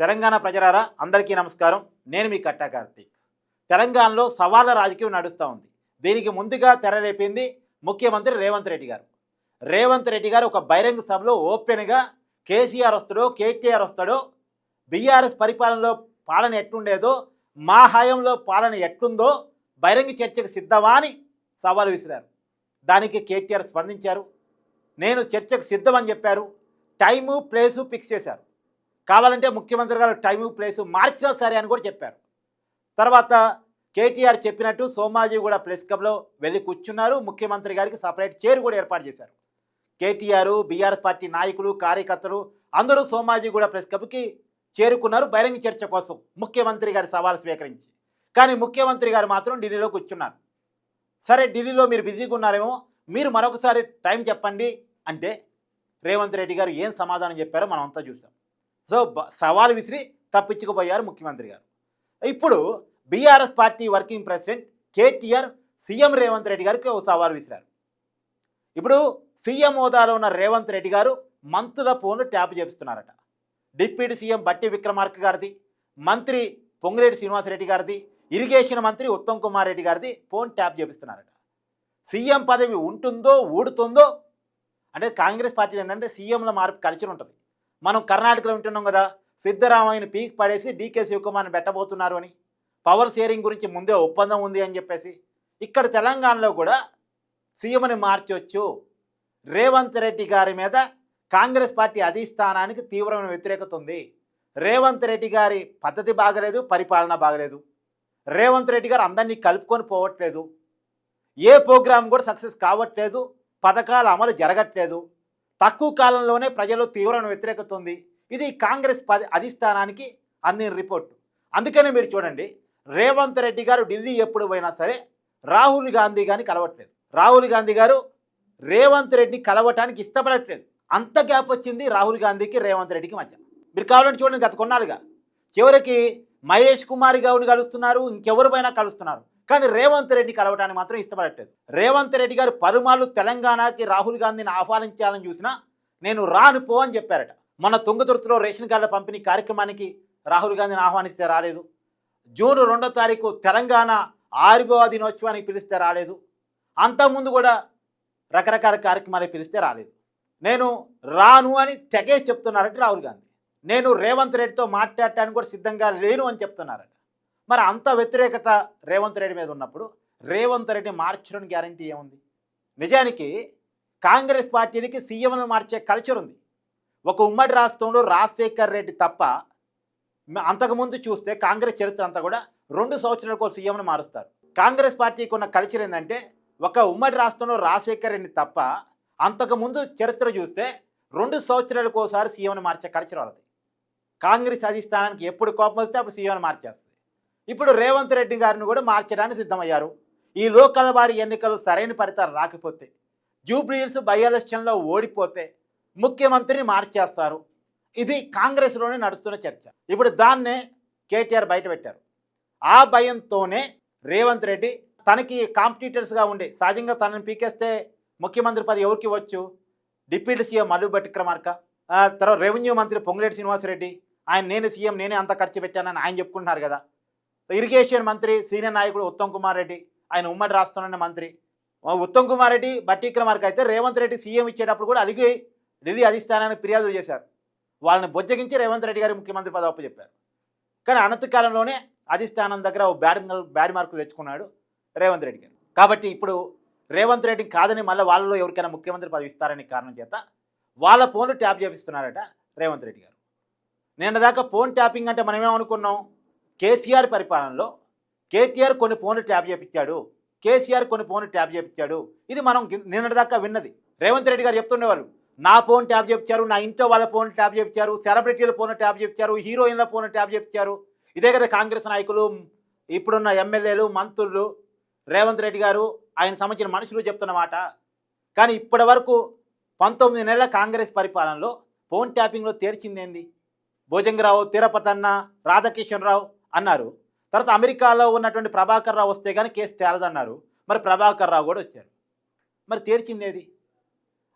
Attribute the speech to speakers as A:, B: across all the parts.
A: తెలంగాణ ప్రజలారా అందరికీ నమస్కారం. నేను మీ కట్టా కార్తీక్. తెలంగాణలో సవాళ్ళ రాజకీయం నడుస్తూ ఉంది. దీనికి ముందుగా తెరలేపింది ముఖ్యమంత్రి రేవంత్ రెడ్డి గారు. రేవంత్ రెడ్డి గారు ఒక బహిరంగ సభలో ఓపెన్గా కేసీఆర్ వస్తాడో కేటీఆర్ వస్తాడో బీఆర్ఎస్ పరిపాలనలో పాలన ఎట్లుండేదో మా హయాంలో పాలన ఎట్లుందో బహిరంగ చర్చకు సిద్ధమా అని సవాలు విసిరారు. దానికి కేటీఆర్ స్పందించారు. నేను చర్చకు సిద్ధమని చెప్పారు. టైము ప్లేసు ఫిక్స్ చేశారు. కావాలంటే ముఖ్యమంత్రి గారు టైము ప్లేసు మార్చినా సరే అని కూడా చెప్పారు. తర్వాత కేటీఆర్ చెప్పినట్టు సోమాజీ కూడా ప్రెస్ క్లబ్లో వెళ్ళి కూర్చున్నారు. ముఖ్యమంత్రి గారికి సపరేట్ చైర్ కూడా ఏర్పాటు చేశారు. కేటీఆర్ బీఆర్ఎస్ పార్టీ నాయకులు కార్యకర్తలు అందరూ సోమాజీ కూడా ప్రెస్ క్లబ్కి చేరుకున్నారు బహిరంగ చర్చ కోసం. ముఖ్యమంత్రి గారి సవాల్ స్వీకరించి. కానీ ముఖ్యమంత్రి గారు మాత్రం ఢిల్లీలో కూర్చున్నారు. సరే ఢిల్లీలో మీరు బిజీగా ఉన్నారేమో మీరు మరొకసారి టైం చెప్పండి అంటే రేవంత్ రెడ్డి గారు ఏం సమాధానం చెప్పారో మనం అంతా చూసాం సో బ- సవాల్ విసిరి తప్పించుకుపోయారు ముఖ్యమంత్రి గారు. ఇప్పుడు BRS party working president KTR CM Revanth Reddy గారికి ఒక సవాల్ విసిరారు. ఇప్పుడు సీఎం హోదాలో ఉన్న రేవంత్ రెడ్డి గారు మంత్రుల ఫోన్లు ట్యాప్ చేపిస్తున్నారట. డిప్యూటీ సీఎం బట్టి విక్రమార్క గారిది మంత్రి పొంగిరెడ్డి శ్రీనివాసరెడ్డి గారిది ఇరిగేషన్ మంత్రి ఉత్తమ్ కుమార్ రెడ్డి గారిది ఫోన్ ట్యాప్ చేపిస్తున్నారట. సీఎం పదవి ఉంటుందో ఊడుతుందో అంటే కాంగ్రెస్ పార్టీలో ఏంటంటే సీఎంల మార్పు కల్చర్ ఉంటుంది. మనం కర్ణాటకలో ఉంటున్నాం కదా సిద్ధరామయ్యను పీక్ పడేసి డీకే శివకుమార్ని పెట్టబోతున్నారు అని. పవర్ షేరింగ్ గురించి ముందే ఒప్పందం ఉంది అని చెప్పేసి. ఇక్కడ తెలంగాణలో కూడా సీఎంని మార్చొచ్చు. రేవంత్ రెడ్డి గారి మీద కాంగ్రెస్ పార్టీ అధిష్టానానికి తీవ్రమైన వ్యతిరేకత ఉంది. రేవంత్ రెడ్డి గారి పద్ధతి బాగలేదు పరిపాలన బాగలేదు. రేవంత్ రెడ్డి గారు అందరినీ కలుపుకొని పోవట్లేదు. ఏ ప్రోగ్రాం కూడా సక్సెస్ కావట్లేదు. పథకాల అమలు జరగట్లేదు. తక్కువ కాలంలోనే ప్రజలు తీవ్రమైన వ్యతిరేకత ఉంది ఇది కాంగ్రెస్ పది అధిష్టానానికి అందిన రిపోర్టు. అందుకనే మీరు చూడండి రేవంత్ రెడ్డి గారు ఢిల్లీ ఎప్పుడు పోయినా సరే రాహుల్ గాంధీ గారిని కలవట్లేదు. రాహుల్ గాంధీ గారు రేవంత్ రెడ్డిని కలవటానికి ఇష్టపడట్లేదు. అంత గ్యాప్ వచ్చింది రాహుల్ గాంధీకి రేవంత్ రెడ్డికి మధ్య. మీరు కావాలంటే చూడండి గత కొన్నాళ్ళుగా. చివరికి మహేష్ కుమార్ గౌడ్ని కలుస్తున్నారు ఇంకెవరు పైనా కలుస్తున్నారు. కానీ రేవంత్ రెడ్డి కలవటానికి మాత్రం ఇష్టపడట్లేదు. రేవంత్ రెడ్డి గారు పరుమాలు తెలంగాణకి రాహుల్ గాంధీని ఆహ్వానించాలని చూసినా నేను రాను పో అని చెప్పారట. మన తుంగతుర్తిలో రేషన్ కార్డుల పంపిణీ కార్యక్రమానికి రాహుల్ గాంధీని ఆహ్వానిస్తే రాలేదు. జూన్ రెండో తారీఖు తెలంగాణ ఆవిర్భావ దినోత్సవానికి పిలిస్తే రాలేదు. అంతకుముందు కూడా రకరకాల కార్యక్రమాలకు పిలిస్తే రాలేదు. నేను రాను అని తెగేసి చెప్తున్నారంటే రాహుల్ గాంధీ. నేను రేవంత్ రెడ్డితో మాట్లాడటానికి కూడా సిద్ధంగా లేను అని చెప్తున్నారట. మరి అంత వ్యతిరేకత రేవంత్ రెడ్డి మీద ఉన్నప్పుడు రేవంత్ రెడ్డి మార్చడం గ్యారంటీ ఏముంది? నిజానికి కాంగ్రెస్ పార్టీకి సీఎంను మార్చే కల్చర్ ఉంది. ఒక ఉమ్మడి రాష్ట్రంలో రాజశేఖర్ రెడ్డి తప్ప అంతకుముందు చూస్తే కాంగ్రెస్ చరిత్ర అంతా కూడా రెండు సంవత్సరాలకు సీఎంను మారుస్తారు. కాంగ్రెస్ పార్టీకి ఉన్న కల్చర్ ఏంటంటే ఒక ఉమ్మడి రాష్ట్రంలో రాజశేఖర్ రెడ్డి తప్ప అంతకుముందు చరిత్ర చూస్తే రెండు సంవత్సరాలకు ఒకసారి సీఎంను మార్చే కల్చర్ వాళ్ళది. కాంగ్రెస్ అధిష్టానానికి ఎప్పుడు కోపం వస్తే అప్పుడు సీఎంను మార్చేస్తుంది ఇప్పుడు రేవంత్ రెడ్డి గారిని కూడా మార్చడానికి సిద్ధమయ్యారు. ఈ లోకల్ బాడీ ఎన్నికలు సరైన ఫలితాలు రాకపోతే జూబ్లీహిల్స్ బై ఎలక్షన్లో ఓడిపోతే ముఖ్యమంత్రిని మార్చేస్తారు. ఇది కాంగ్రెస్లోనే నడుస్తున్న చర్చ. ఇప్పుడు దాన్నే కేటీఆర్ బయట పెట్టారు ఆ భయంతోనే రేవంత్ రెడ్డి తనకి కాంపిటీటర్స్గా ఉండే సహజంగా తనని పీకేస్తే ముఖ్యమంత్రి పది ఎవరికి వచ్చు? డిప్యూటీ సీఎం మల్లు విక్రమార్క తర్వాత రెవెన్యూ మంత్రి పొంగులేటి శ్రీనివాసరెడ్డి ఆయన నేనే సీఎం నేనే అంత ఖర్చు పెట్టానని ఆయన చెప్పుకుంటున్నారు కదా. ఇరిగేషన్ మంత్రి సీనియర్ నాయకుడు ఉత్తమ్ కుమార్ రెడ్డి ఆయన ఉమ్మడి రాష్ట్రంలోని మంత్రి. ఉత్తమ్ కుమార్ రెడ్డి బట్టి విక్రమార్క అయితే రేవంత్ రెడ్డి సీఎం ఇచ్చేటప్పుడు కూడా అలిగి ఢిల్లీ అధిష్టానానికి ఫిర్యాదులు చేశారు. వాళ్ళని బొజ్జగించి రేవంత్ రెడ్డి గారి ముఖ్యమంత్రి పదవి చెప్పారు కానీ అనంతకాలంలోనే అధిస్థానం అధిష్టానం దగ్గర ఓ బ్యాడ్ బ్యాడ్ మార్కులు తెచ్చుకున్నాడు రేవంత్ రెడ్డి గారు. కాబట్టి ఇప్పుడు రేవంత్ రెడ్డి కాదని మళ్ళీ వాళ్ళలో ఎవరికైనా ముఖ్యమంత్రి పదవి ఇస్తారని కారణం చేత వాళ్ళ ఫోన్లు ట్యాప్ చేపిస్తున్నారట రేవంత్ రెడ్డి గారు. నిన్న దాకా ఫోన్ ట్యాపింగ్ అంటే మనమేమనుకున్నాం? కేసీఆర్ పరిపాలనలో కేటీఆర్ కొన్ని ఫోన్లు ట్యాప్ చేపించాడు కేసీఆర్ కొన్ని ఫోన్లు ట్యాప్ చేపించాడు. ఇది మనం నిన్నటిదాకా విన్నది. రేవంత్ రెడ్డి గారు చెప్తుండేవారు నా ఫోన్ ట్యాప్ చేపించారు నా ఇంట్లో వాళ్ళ ఫోన్ ట్యాప్ చేపించారు సెలబ్రిటీల ఫోన్ ట్యాప్ చేపించారు హీరోయిన్ల ఫోన్ ట్యాప్ చేపించారు. ఇదే కదా కాంగ్రెస్ నాయకులు ఇప్పుడున్న ఎమ్మెల్యేలు మంత్రులు రేవంత్ రెడ్డి గారు ఆయన సంబంధించిన మనుషులు చెప్తున్నమాట కానీ ఇప్పటి వరకు పంతొమ్మిది నెలల కాంగ్రెస్ పరిపాలనలో ఫోన్ ట్యాపింగ్లో తేల్చిందేంది భోజంగరావు తిరుపతి రాధాకిషన్ రావు అన్నారు. తర్వాత అమెరికాలో ఉన్నటువంటి ప్రభాకర్ రావు వస్తే కానీ కేసు తేలదన్నారు. మరి ప్రభాకర్ రావు కూడా వచ్చారు. మరి తేల్చిందేది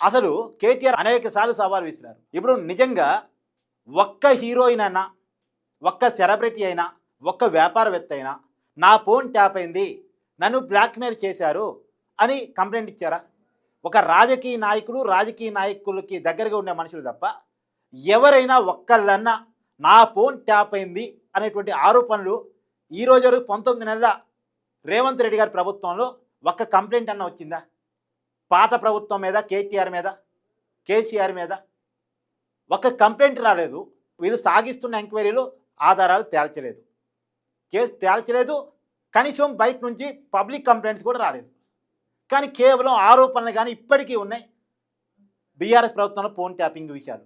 A: అసలు కేటీఆర్ అనేక సార్లు సవాల్ విసిరారు. ఇప్పుడు నిజంగా ఒక్క హీరోయిన్ అయినా ఒక్క సెలబ్రిటీ అయినా ఒక్క వ్యాపారవేత్త అయినా నా ఫోన్ ట్యాప్ అయింది నన్ను బ్లాక్మెయిల్ చేశారు అని కంప్లైంట్ ఇచ్చారా? ఒక రాజకీయ నాయకులు రాజకీయ నాయకులకి దగ్గరగా ఉండే మనుషులు తప్ప ఎవరైనా ఒక్కళ్ళన్నా నా ఫోన్ ట్యాప్ అయింది అనేటువంటి ఆరోపణలు ఈ రోజు వరకు పంతొమ్మిది నెలల రేవంత్ రెడ్డి గారి ప్రభుత్వంలో ఒక్క కంప్లైంట్ అన్న వచ్చిందా? పాత ప్రభుత్వం మీద కేటీఆర్ మీద కేసీఆర్ మీద ఒక్క కంప్లైంట్ రాలేదు. వీళ్ళు సాగిస్తున్న ఎంక్వైరీలు ఆధారాలు తేల్చలేదు. కేసు తేల్చలేదు. కనీసం బయట నుంచి పబ్లిక్ కంప్లైంట్స్ కూడా రాలేదు. కానీ కేవలం ఆరోపణలు కానీ ఇప్పటికీ ఉన్నాయి. బీఆర్ఎస్ ప్రభుత్వంలో ఫోన్ ట్యాపింగ్ విషయాలు.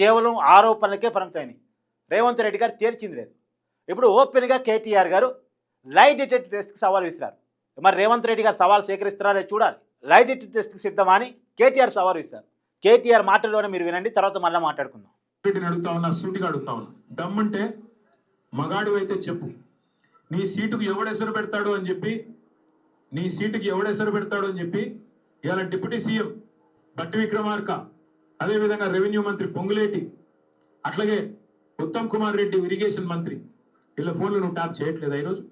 A: కేవలం ఆరోపణలకే పరిమితమైనవి. రేవంత్ రెడ్డి గారు తేల్చింది లేదు. ఇప్పుడు ఓపెన్గా కేటీఆర్ గారు లై డిటెక్టివ్ టెస్ట్కి సవాల్ విసిరారు. మరి రేవంత్ రెడ్డి గారు సవాల్ స్వీకరిస్తారా చూడాలి. లై డిటెక్టివ్ టెస్ట్కి సిద్ధమా అని కేటీఆర్ సవాల్ విసిరారు. కేటీఆర్ మాటల్లోనే మీరు వినండి తర్వాత మళ్ళీ మాట్లాడుకుందాం.
B: వీటిని అడుగుతా ఉన్నా సూటిగా అడుగుతా ఉన్నా. దమ్ముంటే మగాడు అయితే చెప్పు. నీ సీటుకు ఎవడెసరు పెడతాడు అని చెప్పి నీ సీటుకి ఎవడెసరు పెడతాడు అని చెప్పి ఇవాళ డిప్యూటీ సీఎం బట్టి విక్రమార్క అదేవిధంగా రెవెన్యూ మంత్రి పొంగులేటి అట్లాగే ఉత్తమ్ కుమార్ రెడ్డి ఇరిగేషన్ మంత్రి వీళ్ళ ఫోన్లు నువ్వు ట్యాప్ చేయట్లేదా ఈరోజు?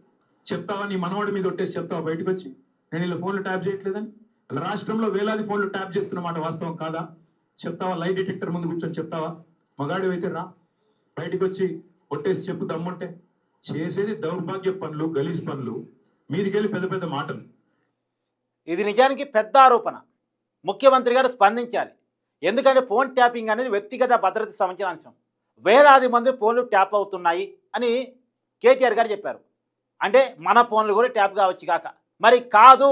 B: చెప్తావా? నీ మనవాడి మీద ఒట్టేసి చెప్తావా బయటకు వచ్చి నేను వీళ్ళ ఫోన్లు ట్యాప్ చేయట్లేదని? రాష్ట్రంలో వేలాది ఫోన్లు ట్యాప్ చేస్తున్నమాట వాస్తవం కాదా? చెప్తావా? లైట్ డిటెక్టర్ ముందు కూర్చొని చెప్తావా? మగాడు అయితే రా. బయటకు వచ్చి ఒట్టేసి చెప్పు దమ్ముంటే. చేసేది దౌర్భాగ్య పనులు గలీజ్ పనులు. మీదికెళ్ళి పెద్ద పెద్ద మాటలు.
A: ఇది నిజానికి పెద్ద ఆరోపణ. ముఖ్యమంత్రి గారు స్పందించాలి. ఎందుకంటే ఫోన్ ట్యాపింగ్ అనేది వ్యక్తిగత భద్రతకు సంబంధించిన అంశం వేలాది మంది ఫోన్లు ట్యాప్ అవుతున్నాయి అని కేటీఆర్ గారు చెప్పారు. అంటే మన ఫోన్లు కూడా ట్యాప్ కావచ్చు కాక మరి కాదు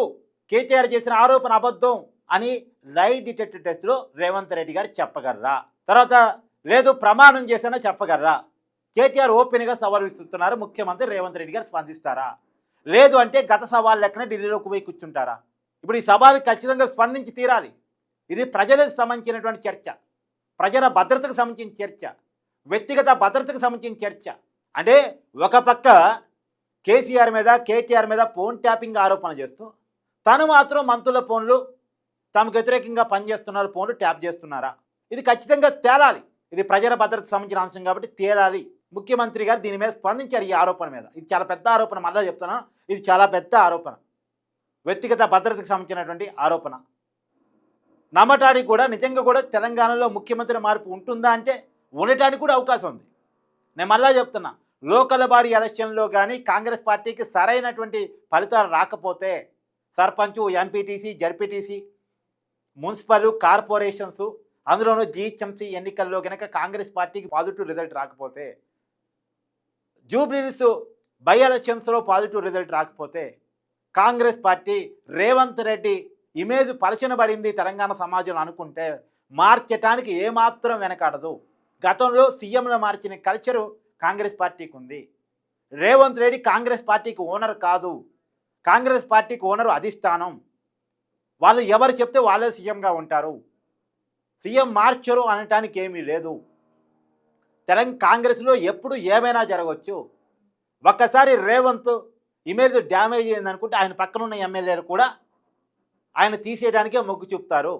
A: కేటీఆర్ చేసిన ఆరోపణ అబద్ధం అని లై డిటెక్టర్ టెస్ట్లో రేవంత్ రెడ్డి గారు చెప్పగలరా? తర్వాత లేదు ప్రమాణం చేసినా చెప్పగలరా? కేటీఆర్ ఓపెన్గా సవాల్ ముఖ్యమంత్రి రేవంత్ రెడ్డి గారు స్పందిస్తారా? లేదు అంటే గత సవాల్ లెక్కనే ఢిల్లీలోకి పోయి కూర్చుంటారా? ఇప్పుడు ఈ సవాలు ఖచ్చితంగా స్పందించి తీరాలి. ఇది ప్రజలకు సంబంధించినటువంటి చర్చ. ప్రజల భద్రతకు సంబంధించిన చర్చ. వ్యక్తిగత భద్రతకు సంబంధించిన చర్చ. అంటే ఒక పక్క కేసీఆర్ మీద కేటీఆర్ మీద ఫోన్ ట్యాపింగ్ ఆరోపణ చేస్తూ తను మాత్రం మంత్రుల ఫోన్లు తమకు వ్యతిరేకంగా పనిచేస్తున్నారు ఫోన్లు ట్యాప్ చేస్తున్నారా? ఇది ఖచ్చితంగా తేలాలి. ఇది ప్రజల భద్రత సంబంధించిన అంశం కాబట్టి తేలాలి. ముఖ్యమంత్రి గారు దీని మీద స్పందించారు ఈ ఆరోపణ మీద. ఇది చాలా పెద్ద ఆరోపణ మళ్ళీ చెప్తున్నాను ఇది చాలా పెద్ద ఆరోపణ. వ్యక్తిగత భద్రతకు సంబంధించినటువంటి ఆరోపణ. నమ్మటానికి కూడా నిజంగా కూడా తెలంగాణలో ముఖ్యమంత్రి మార్పు ఉంటుందా అంటే ఉండటానికి కూడా అవకాశం ఉంది. నేను మళ్ళా చెప్తున్నా. లోకల్ బాడీ ఎలక్షన్లో కానీ కాంగ్రెస్ పార్టీకి సరైనటువంటి ఫలితాలు రాకపోతే sarpanch MPTC ZPTC municipal corporations అందులోనూ జీహెచ్ఎంసీ ఎన్నికల్లో కనుక కాంగ్రెస్ పార్టీకి పాజిటివ్ రిజల్ట్ రాకపోతే జూబ్లీస్ బై ఎలక్షన్స్లో పాజిటివ్ రిజల్ట్ రాకపోతే Congress party Revanth Reddy image పరచనబడింది Telangana సమాజంలో అనుకుంటే మార్చటానికి ఏమాత్రం వెనకాడదు. గతంలో సీఎంలు మార్చిన కల్చరు కాంగ్రెస్ పార్టీకి ఉంది. రేవంత్ రెడ్డి కాంగ్రెస్ పార్టీకి ఓనర్ కాదు. కాంగ్రెస్ పార్టీకి ఓనరు అధిష్టానం. వాళ్ళు ఎవరు చెప్తే వాళ్ళే సీఎంగా ఉంటారు. సీఎం మార్చరు అనటానికి ఏమీ లేదు. తెలంగాణ కాంగ్రెస్లో ఎప్పుడు ఏమైనా జరగవచ్చు ఒక్కసారి రేవంత్ ఇమేజ్ డ్యామేజ్ అయిందనుకుంటే ఆయన పక్కన ఉన్న ఎమ్మెల్యేలు కూడా ఆయన తీసేయడానికే మొగ్గు చూపుతారు.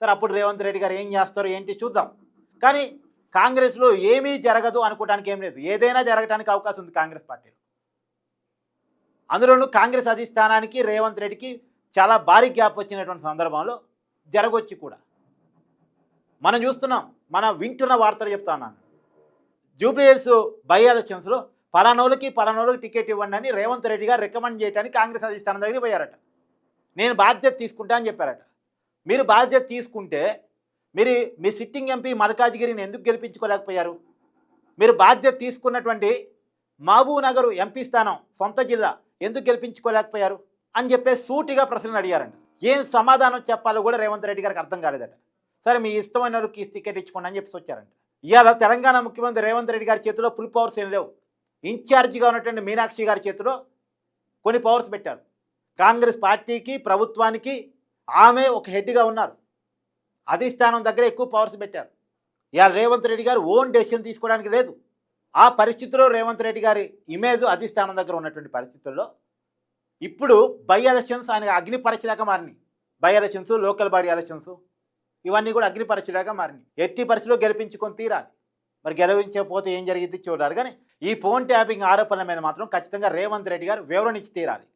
A: సరే అప్పుడు రేవంత్ రెడ్డి గారు ఏం చేస్తారో ఏంటి చూద్దాం. కానీ కాంగ్రెస్లో ఏమీ జరగదు అనుకోవడానికి ఏం లేదు. ఏదైనా జరగడానికి అవకాశం ఉంది కాంగ్రెస్ పార్టీలో. అందులోనూ కాంగ్రెస్ అధిష్టానానికి రేవంత్ రెడ్డికి చాలా భారీ గ్యాప్ వచ్చినటువంటి సందర్భంలో జరగొచ్చి కూడా. మనం చూస్తున్నాం మనం వింటున్న వార్తలు చెప్తా ఉన్నాను. జూబ్లీహిల్స్ బై ఎలక్షన్స్లో పలానోళ్ళకి పలానోళ్ళకి టికెట్ ఇవ్వండి అని రేవంత్ రెడ్డి గారు రికమెండ్ చేయడానికి కాంగ్రెస్ అధిష్టానం దగ్గరికి పోయారట. నేను బాధ్యత తీసుకుంటా అని చెప్పారట. మీరు బాధ్యత తీసుకుంటే మీరు మీ సిట్టింగ్ ఎంపీ మల్కాజ్గిరిని ఎందుకు గెలిపించుకోలేకపోయారు? మీరు బాధ్యత తీసుకున్నటువంటి మహబూబ్నగర్ ఎంపీ స్థానం సొంత జిల్లా ఎందుకు గెలిపించుకోలేకపోయారు? అని చెప్పేసి సూటిగా ప్రశ్నలు అడిగారండి ఏం సమాధానం చెప్పాలో కూడా రేవంత్ రెడ్డి గారికి అర్థం కాలేదట. సరే మీ ఇష్టమైన వాళ్ళకి టికెట్ ఇచ్చుకోండి అని చెప్పేసి వచ్చారంట. ఇవాళ తెలంగాణ ముఖ్యమంత్రి రేవంత్ రెడ్డి గారి చేతిలో ఫుల్ పవర్స్ ఏం లేవు. ఇన్ఛార్జిగా ఉన్నటువంటి మీనాక్షి గారి చేతిలో కొన్ని పవర్స్ పెట్టారు. కాంగ్రెస్ పార్టీకి ప్రభుత్వానికి ఆమె ఒక హెడ్గా ఉన్నారు. అధిష్టానం దగ్గర ఎక్కువ పవర్స్ పెట్టారు. ఇవాళ రేవంత్ రెడ్డి గారు ఓన్ డెసిషన్ తీసుకోవడానికి లేదు. ఆ పరిస్థితిలో రేవంత్ రెడ్డి గారి ఇమేజ్ అధిష్టానం దగ్గర ఉన్నటువంటి పరిస్థితుల్లో ఇప్పుడు బై ఎలక్షన్స్ ఆయన అగ్ని పరీక్షలాగా మారినాయి. By elections local body elections ఇవన్నీ కూడా అగ్ని పరీక్షలాగా మారినాయి. ఎట్టి పరిస్థితిలో గెలిపించుకొని తీరాలి. మరి గెలవించకపోతే ఏం జరిగింది చూడాలి. కానీ ఈ ఫోన్ ట్యాపింగ్ ఆరోపణల మీద మాత్రం ఖచ్చితంగా రేవంత్ రెడ్డి గారు వివరణ ఇచ్చి తీరాలి.